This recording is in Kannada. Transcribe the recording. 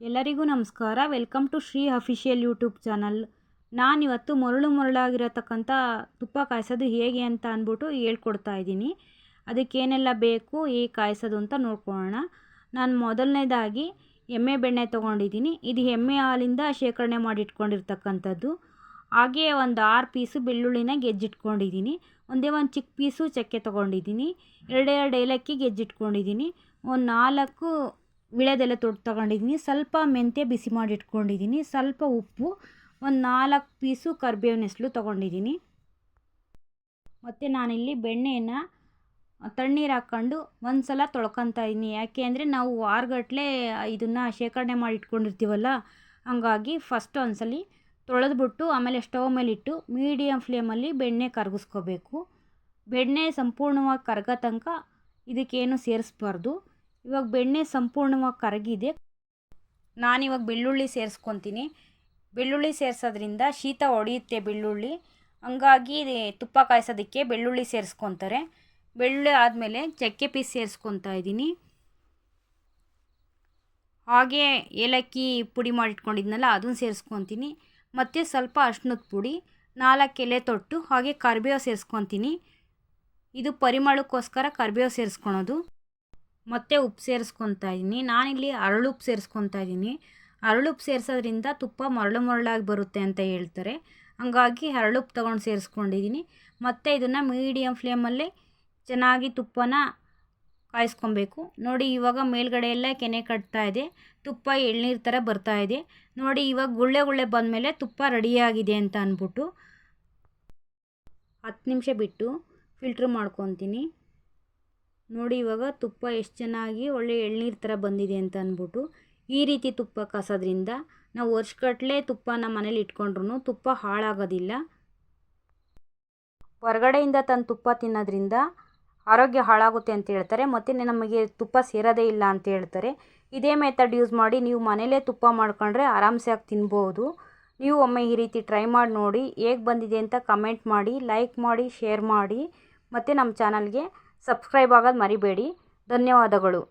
ಎಲ್ಲರಿಗೂ ನಮಸ್ಕಾರ. Welcome to Shri official YouTube channel. ನಾನಿವತ್ತು ಮರಳು ಮರಳಾಗಿರತಕ್ಕಂಥ ತುಪ್ಪ ಕಾಯಿಸೋದು ಹೇಗೆ ಅಂತ ಅಂದ್ಬಿಟ್ಟು ಹೇಳ್ಕೊಡ್ತಾ ಇದ್ದೀನಿ. ಅದಕ್ಕೇನೆಲ್ಲ ಬೇಕು, ಹೇಗೆ ಕಾಯಿಸೋದು ಅಂತ ನೋಡ್ಕೊಳ್ಳೋಣ. ನಾನು ಮೊದಲನೇದಾಗಿ ಎಮ್ಮೆ ಬೆಣ್ಣೆ ತೊಗೊಂಡಿದ್ದೀನಿ. ಇದು ಎಮ್ಮೆ ಹಾಲಿಂದ ಶೇಖರಣೆ ಮಾಡಿ ಇಟ್ಕೊಂಡಿರ್ತಕ್ಕಂಥದ್ದು ಹಾಗೆಯೇ ಒಂದು ಆರು ಪೀಸು ಬೆಳ್ಳುಳ್ಳಿನ ಗೆಜ್ಜಿಟ್ಕೊಂಡಿದ್ದೀನಿ. ಒಂದೇ ಒಂದು ಚಿಕ್ಕ ಪೀಸು ಚಕ್ಕೆ ತೊಗೊಂಡಿದ್ದೀನಿ. ಎರಡೆರಡು ಏಲಕ್ಕಿ ಗೆಜ್ಜಿಟ್ಕೊಂಡಿದ್ದೀನಿ. ಒಂದು ನಾಲ್ಕು ವಿಳೆದೆಲೆ ತೊಟ್ಟು ತಗೊಂಡಿದ್ದೀನಿ. ಸ್ವಲ್ಪ ಮೆಂತ್ಯ ಬಿಸಿ ಮಾಡಿ ಇಟ್ಕೊಂಡಿದ್ದೀನಿ ಸ್ವಲ್ಪ ಉಪ್ಪು, ಒಂದು ನಾಲ್ಕು ಪೀಸು ಕರ್ಬೇವಿನ ಹೆಸಲು ತೊಗೊಂಡಿದ್ದೀನಿ. ಮತ್ತು ನಾನಿಲ್ಲಿ ಬೆಣ್ಣೆಯನ್ನು ತಣ್ಣೀರು ಹಾಕ್ಕೊಂಡು ಒಂದು ಸಲ ತೊಳ್ಕೊತಾ ಇದ್ದೀನಿ. ಯಾಕೆ ಅಂದರೆ ನಾವು ವಾರಗಟ್ಲೆ ಇದನ್ನು ಶೇಖರಣೆ ಮಾಡಿ ಇಟ್ಕೊಂಡಿರ್ತೀವಲ್ಲ ಹಂಗಾಗಿ ಫಸ್ಟ್ ಒಂದ್ಸಲ ತೊಳೆದ್ಬಿಟ್ಟು ಆಮೇಲೆ ಸ್ಟವ್ ಮೇಲೆ ಇಟ್ಟು ಮೀಡಿಯಮ್ ಫ್ಲೇಮಲ್ಲಿ ಬೆಣ್ಣೆ ಕರಗಿಸ್ಕೋಬೇಕು. ಬೆಣ್ಣೆ ಸಂಪೂರ್ಣವಾಗಿ ಕರಗೋ ತನಕ ಇದಕ್ಕೇನು ಸೇರಿಸ್ಬಾರ್ದು. ಇವಾಗ ಬೆಣ್ಣೆ ಸಂಪೂರ್ಣವಾಗಿ ಕರಗಿದೆ. ನಾನಿವಾಗ ಬೆಳ್ಳುಳ್ಳಿ ಸೇರಿಸ್ಕೊತೀನಿ. ಬೆಳ್ಳುಳ್ಳಿ ಸೇರಿಸೋದ್ರಿಂದ ಶೀತ ಹೊಡೆಯುತ್ತೆ ಬೆಳ್ಳುಳ್ಳಿ. ಹಂಗಾಗಿ ತುಪ್ಪ ಕಾಯಿಸೋದಕ್ಕೆ ಬೆಳ್ಳುಳ್ಳಿ ಸೇರಿಸ್ಕೊತಾರೆ. ಬೆಳ್ಳುಳ್ಳಿ ಆದಮೇಲೆ ಚಕ್ಕೆ ಪೀಸ್ ಸೇರಿಸ್ಕೊತಾ ಇದ್ದೀನಿ. ಹಾಗೆ ಏಲಕ್ಕಿ ಪುಡಿ ಮಾಡಿಟ್ಕೊಂಡಿದ್ನಲ್ಲ, ಅದನ್ನು ಸೇರಿಸ್ಕೊತೀನಿ. ಮತ್ತು ಸ್ವಲ್ಪ ಅರ್ಶಿನದ ಪುಡಿ, ನಾಲ್ಕು ಎಲೆ ತೊಟ್ಟು, ಹಾಗೆ ಕರಿಬೇವು ಸೇರಿಸ್ಕೊತೀನಿ. ಇದು ಪರಿಮಳಕ್ಕೋಸ್ಕರ ಕರಿಬೇವು ಸೇರಿಸ್ಕೊಳೋದು. ಮತ್ತು ಉಪ್ಪು ಸೇರಿಸ್ಕೊತಾ ಇದ್ದೀನಿ ನಾನಿಲ್ಲಿ ಅರಳುಪ್ಪು ಸೇರಿಸ್ಕೊತಾ ಇದ್ದೀನಿ ಅರಳುಪ್ಪು ಸೇರಿಸೋದ್ರಿಂದ ತುಪ್ಪ ಮರಳು ಮರಳಾಗಿ ಬರುತ್ತೆ ಅಂತ ಹೇಳ್ತಾರೆ. ಹಂಗಾಗಿ ಹರಳುಪ್ಪು ತೊಗೊಂಡು ಸೇರಿಸ್ಕೊಂಡಿದ್ದೀನಿ ಮತ್ತು ಇದನ್ನು ಮೀಡಿಯಮ್ ಫ್ಲೇಮಲ್ಲಿ ಚೆನ್ನಾಗಿ ತುಪ್ಪನ ಕಾಯಿಸ್ಕೊಬೇಕು. ನೋಡಿ ಇವಾಗ ಮೇಲ್ಗಡೆ ಎಲ್ಲ ಕೆನೆ ಕಟ್ತಾ ಇದೆ. ತುಪ್ಪ ಎಳ್ನೀರು ಥರ ಬರ್ತಾ ಇದೆ. ನೋಡಿ ಇವಾಗ ಗುಳ್ಳೆ ಗುಳ್ಳೆ ಬಂದಮೇಲೆ ತುಪ್ಪ ರೆಡಿಯಾಗಿದೆ ಅಂತ ಅಂದ್ಬಿಟ್ಟು ಹತ್ತು ನಿಮಿಷ ಬಿಟ್ಟು ಫಿಲ್ಟ್ರ್ ಮಾಡ್ಕೊತೀನಿ. ನೋಡಿ ಇವಾಗ ತುಪ್ಪ ಎಷ್ಟು ಚೆನ್ನಾಗಿ ಒಳ್ಳೆ ಎಳ್ನೀರು ಥರ ಬಂದಿದೆ ಅಂತ ಅಂದ್ಬಿಟ್ಟು ಈ ರೀತಿ ತುಪ್ಪ ಕಾಸೋದ್ರಿಂದ ನಾವು ವರ್ಷಗಟ್ಟಲೆ ತುಪ್ಪ ನಮ್ಮ ಮನೇಲಿ ಇಟ್ಕೊಂಡ್ರು ತುಪ್ಪ ಹಾಳಾಗೋದಿಲ್ಲ. ಹೊರಗಡೆಯಿಂದ ತಂದು ತುಪ್ಪ ತಿನ್ನೋದ್ರಿಂದ ಆರೋಗ್ಯ ಹಾಳಾಗುತ್ತೆ ಅಂತ ಹೇಳ್ತಾರೆ. ಮತ್ತು ನಮಗೆ ತುಪ್ಪ ಸೇರೋದೇ ಇಲ್ಲ ಅಂತ ಹೇಳ್ತಾರೆ. ಇದೇ ಮೆಥಡ್ ಯೂಸ್ ಮಾಡಿ ನೀವು ಮನೇಲೇ ತುಪ್ಪ ಮಾಡ್ಕೊಂಡ್ರೆ ಆರಾಮ್ಸೆ ಆಗಿ ತಿನ್ಬೋದು. ನೀವು ಒಮ್ಮೆ ಈ ರೀತಿ ಟ್ರೈ ಮಾಡಿ ನೋಡಿ ಹೇಗೆ ಬಂದಿದೆ ಅಂತ ಕಮೆಂಟ್ ಮಾಡಿ ಲೈಕ್ ಮಾಡಿ ಶೇರ್ ಮಾಡಿ. ಮತ್ತು ನಮ್ಮ ಚಾನಲ್ಗೆ ಸಬ್ಸ್ಕ್ರೈಬ್ ಆಗೋದು ಮರಿಬೇಡಿ. ಧನ್ಯವಾದಗಳು.